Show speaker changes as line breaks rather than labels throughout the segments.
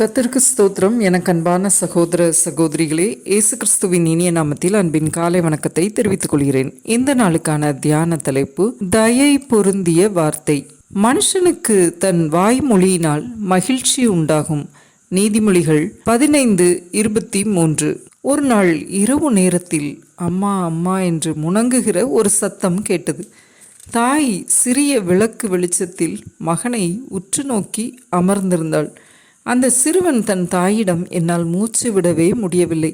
கத்திற்கு ஸ்தோத்திரம். எனக்கு அன்பான சகோதர சகோதரிகளே இயேசு கிறிஸ்துவின் இனிய நாமத்தில் அன்பின் காலை வணக்கத்தை தெரிவித்துக் கொள்கிறேன். இந்த நாளுக்கான தியான தலைப்பு தயை பொருந்திய வார்த்தை. மனுஷனுக்கு தன் வாய்மொழியினால் மகிழ்ச்சி உண்டாகும். நீதிமொழிகள் பதினைந்து இருபத்தி மூன்று. ஒரு நாள் இரவு நேரத்தில் அம்மா அம்மா என்று முணங்குகிற ஒரு சத்தம் கேட்டது. தாய் சிறிய விளக்கு வெளிச்சத்தில் மகனை உற்று நோக்கி அமர்ந்திருந்தாள். அந்த சிறுவன் தன் தாயிடம் என்னால் மூச்சு விடவே முடியவில்லை.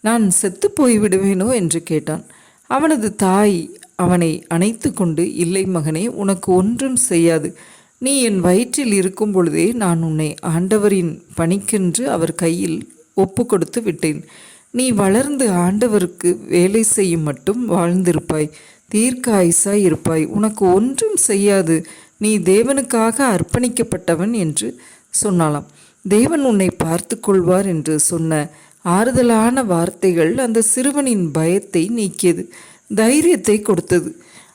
நான் செத்து போய் விடுவேனோ? என்று கேட்டான். அவனது தாய் அவனை அணைத்து கொண்டு இல்லை மகனே உனக்கு ஒன்றும் செய்யாது. நீ என் வயிற்றில் இருக்கும் பொழுதே நான் உன்னை ஆண்டவரின் பணிக்கென்று அவர் கையில் ஒப்பு கொடுத்து விட்டேன். நீ வளர்ந்து ஆண்டவருக்கு வேலை செய்யும் மட்டும் வாழ்ந்திருப்பாய். தீர்க்க ஆயுசாய் இருப்பாய். உனக்கு ஒன்றும் செய்யாது. நீ தேவனுக்காக அர்ப்பணிக்கப்பட்டவன் என்று சொன்னாலாம் தேவன் உன்னை பார்த்து கொள்வார் என்று சொன்ன ஆறுதலான வார்த்தைகள் அந்த சிறுவனின் பயத்தை நீக்கியது தைரியத்தை கொடுத்தது.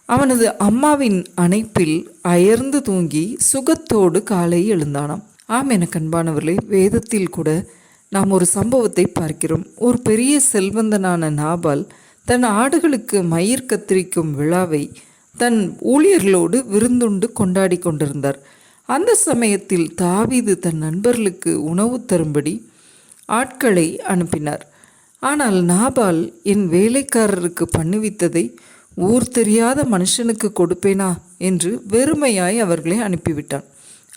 அவனது அம்மாவின் அணைப்பில் அயர்ந்து தூங்கி சுகத்தோடு காலை எழுந்தானாம். ஆம் என கண்பானவர்களே வேதத்தில் கூட நாம் ஒரு சம்பவத்தை பார்க்கிறோம். ஒரு பெரிய செல்வந்தனான நாபால் தன் ஆடுகளுக்கு மயிர் கத்திரிக்கும் விழாவை தன் ஊழியர்களோடு விருந்துண்டு கொண்டாடி கொண்டிருந்தார். அந்த சமயத்தில் தாவீது தன் நண்பர்களுக்கு உணவு தரும்படி ஆட்களை அனுப்பினார். ஆனால் நாபால் என் வேலைக்காரருக்கு பண்ணுவித்ததை ஊர் தெரியாத மனுஷனுக்கு கொடுப்பேனா? என்று வெறுமையாய் அவர்களை அனுப்பிவிட்டான்.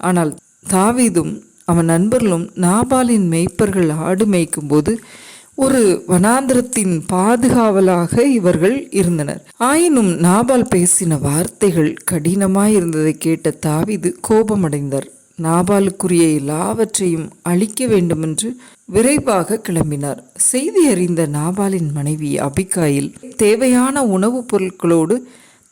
ஆனால் தாவீதும் அவன் நண்பர்களும் நாபாலின் மேய்ப்பர்கள் ஆடு மேய்க்கும்போது ஒரு வனாந்திரத்தின் பாதுகாவலாக இவர்கள் இருந்தனர். ஆயினும் நாபால் பேசின வார்த்தைகள் கடினமாயிருந்ததை கேட்ட தாவிது கோபமடைந்தார். நாபாலுக்குரிய எல்லாவற்றையும் அழிக்க வேண்டுமென்று விரைவாக கிளம்பினார். செய்தி அறிந்த நாபாலின் மனைவி அபிகாயில் தேவையான உணவுப் பொருட்களோடு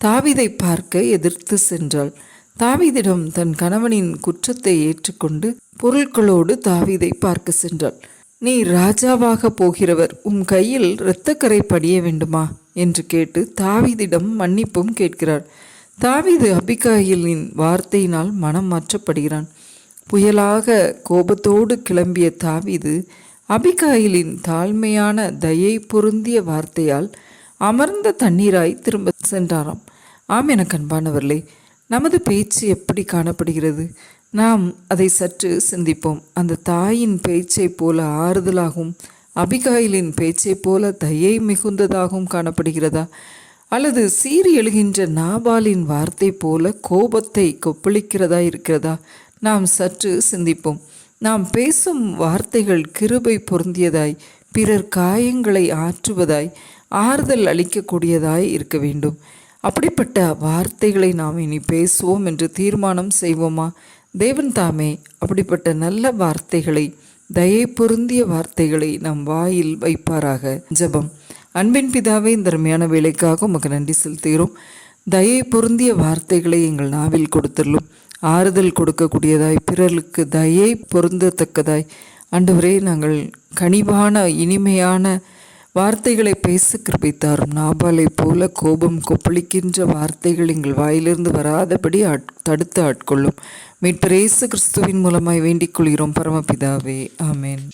தாவிதை பார்க்க எதிர்த்து சென்றாள். தாவிதிடம் தன் கணவனின் குற்றத்தை ஏற்றுக்கொண்டு பொருட்களோடு தாவிதை பார்க்க சென்றாள். நீ ராஜாவாக போகிறவர் உம் கையில் இரத்தக்கரை படிய வேண்டுமா? என்று கேட்டு தாவீதிடம் மன்னிப்பும் கேட்கிறார். தாவிது அபிகாயிலின் வார்த்தையினால் மனம் மாற்றப்படுகிறான். புயலாக கோபத்தோடு கிளம்பிய தாவிது அபிகாயிலின் தாழ்மையான தயை பொருந்திய வார்த்தையால் அமர்ந்த தண்ணீராய் திரும்ப சென்றாராம். ஆம் என கண்பானவர்களே நமது பேச்சு எப்படி காணப்படுகிறது? நாம் அதை சற்று சிந்திப்போம். அந்த தாயின் பேச்சைப் போல ஆறுதலாகவும் அபிகாயிலின் பேச்சைப் போல தயை மிகுந்ததாகவும் காணப்படுகிறதா? அல்லது சீறி எழுகின்ற நாபாலின் வார்த்தை போல கோபத்தை கொப்பளிக்கிறதா இருக்கிறதா? நாம் சற்று சிந்திப்போம். நாம் பேசும் வார்த்தைகள் கிருபை பொருந்தியதாய் பிறர் காயங்களை ஆற்றுவதாய் ஆறுதல் அளிக்கக்கூடியதாய் இருக்க வேண்டும். அப்படிப்பட்ட வார்த்தைகளை நாம் இனி பேசுவோம் என்று தீர்மானம் செய்வோமா? தேவன் தாமே அப்படிப்பட்ட நல்ல வார்த்தைகளை தயை பொருந்திய வார்த்தைகளை நம் வாயில் வைப்பாராக. ஜபம். அன்பின் பிதாவே இந்த அருமையான வேலைக்காக உமக்கு நன்றி செலுத்துகிறோம். தயை பொருந்திய வார்த்தைகளை எங்கள் நாவில் கொடுத்துள்ளும் ஆறுதல் கொடுக்கக்கூடியதாய் பிறருக்கு தயை பொருந்தத்தக்கதாய். ஆண்டவரே நாங்கள் கனிவான இனிமையான வார்த்தைகளை பேச கிருபித்தாரும். நாபாலை போல கோபம் கொப்பளிக்கின்ற வார்த்தைகள் எங்கள் வாயிலிருந்து வராதபடி தடுத்து ஆட்கொள்ளும். மீட்பரேசு கிறிஸ்துவின் மூலமாய் வேண்டிக் கொள்கிறோம். பரமபிதாவே ஆமேன்.